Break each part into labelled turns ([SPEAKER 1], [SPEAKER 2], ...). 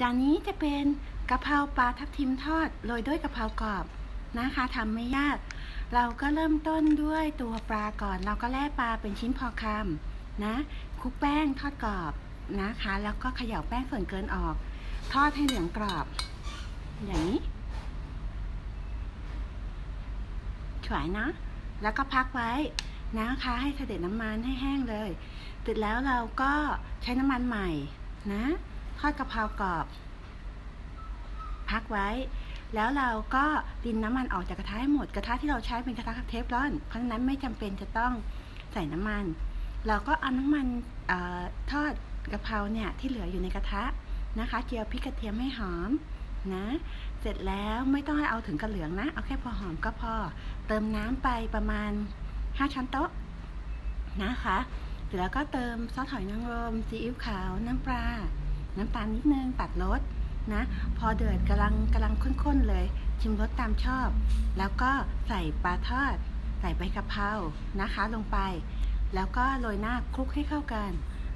[SPEAKER 1] จานนี้จะเป็นกะเพราปลาทับทิมทอดโรยด้วยกะเพรากรอบนะคะทำไม่ยาก เราก็เริ่มต้นด้วยตัวปลาก่อน เราก็แล่ปลาเป็นชิ้นพอคำนะคลุกแป้งทอดกรอบนะคะ แล้วก็เขย่าแป้งส่วนเกินออก ทอดให้เหลืองกรอบ อย่างนี้ฉวยนะ แล้วก็พักไว้นะคะ ให้เสด็จน้ำมันให้แห้งเลยเสร็จแล้วเราก็ใช้น้ำมันใหม่นะ ทอดกะเพรากรอบ พักไว้ แล้วเราก็ดินน้ำมันออกจากกระทะให้หมด กระทะที่เราใช้เป็นกระทะเทฟลอน เพราะฉะนั้นไม่จำเป็นจะต้องใส่น้ำมัน เราก็เอาน้ำมันออทอดกะเพราเนี่ยที่เหลืออยู่ในกระทะนะคะ เจียวพริกกระเทียมให้หอมนะ เสร็จแล้วไม่ต้องให้เอาถึงกระเหลืองนะ เอาแค่พอหอมก็พอ เติมน้ำไปประมาณ 5 ช้อนโต๊ะนะคะ เสร็จแล้วก็เติมซอสหอยนางรมซีอิ๊วขาวน้ำปลา น้ำตาลนิดนึงตัดรสนะ พอเดือดกำลังกำลังข้นๆเลย ชิมรสตามชอบ แล้วก็ใส่ปลาทอด ใส่ใบกะเพรานะคะลงไป แล้วก็โรยหน้าคลุกให้เข้ากัน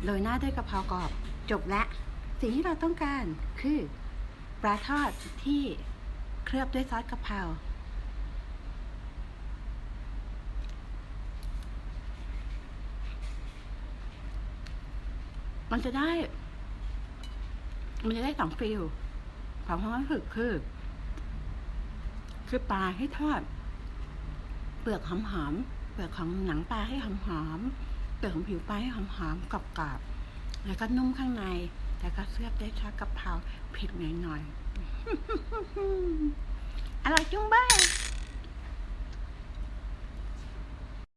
[SPEAKER 1] โรยหน้าด้วยกะเพรากรอบจบละสิ่งที่เราต้องการคือปลาทอดที่เคลือบด้วยซอสกะเพรามันจะได้ มันจะได้สองฟิลความความรู้สึกคือ คือปลาให้ทอด เปลือกหอมๆเปลือกของหนังปลาให้หอมๆเปลือกของผิวปลาให้หอมๆกรอบๆแล้วก็นุ่มข้างใน แล้วก็เสื้อได้วยซอสกะเพราเผ็ดหน่อยๆอร่อยจุ้งบ้า